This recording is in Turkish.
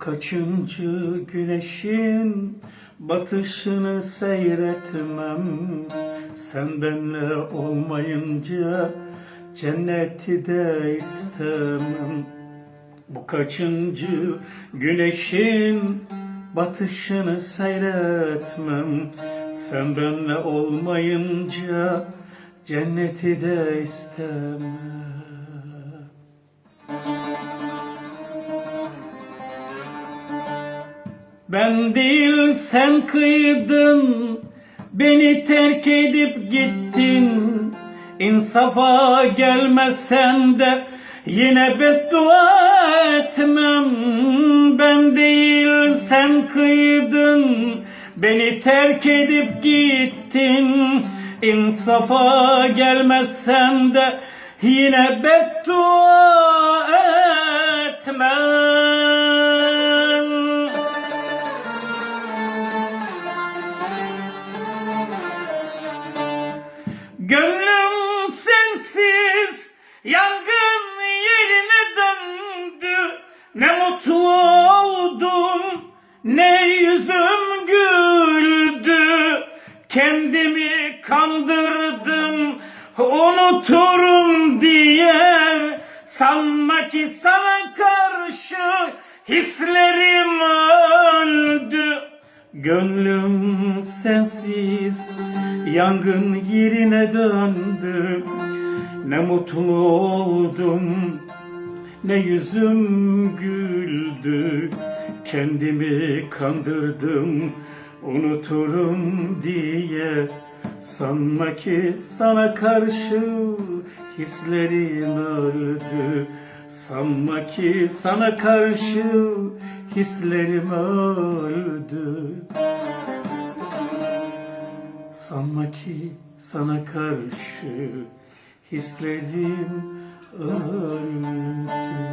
Kaçıncı güneşin batışını seyretmem. Sen benle olmayınca cenneti de istemem. Bu kaçıncı güneşin batışını seyretmem? Sen benle olmayınca cenneti de istemem Ben değil sen kıydın. Beni terk edip gittin. İnsafa gelmesen de Yine beddua etmem. Ben değil sen kıydın. Beni terk edip gittin. İnsafa gelmezsen de Yine beddua etmem Ne mutlu oldum ne yüzüm güldü. Kendimi kandırdım unuturum diye. Sanma ki sana karşı hislerim öldü. Gönlüm sensiz yangın yerine döndü. Ne mutlu oldum ne yüzüm güldü Kendimi kandırdım unuturum diye. Sanma ki sana karşı hislerim öldü. Sanma ki sana karşı hislerim öldü. Sanma ki sana karşı hislerim öldü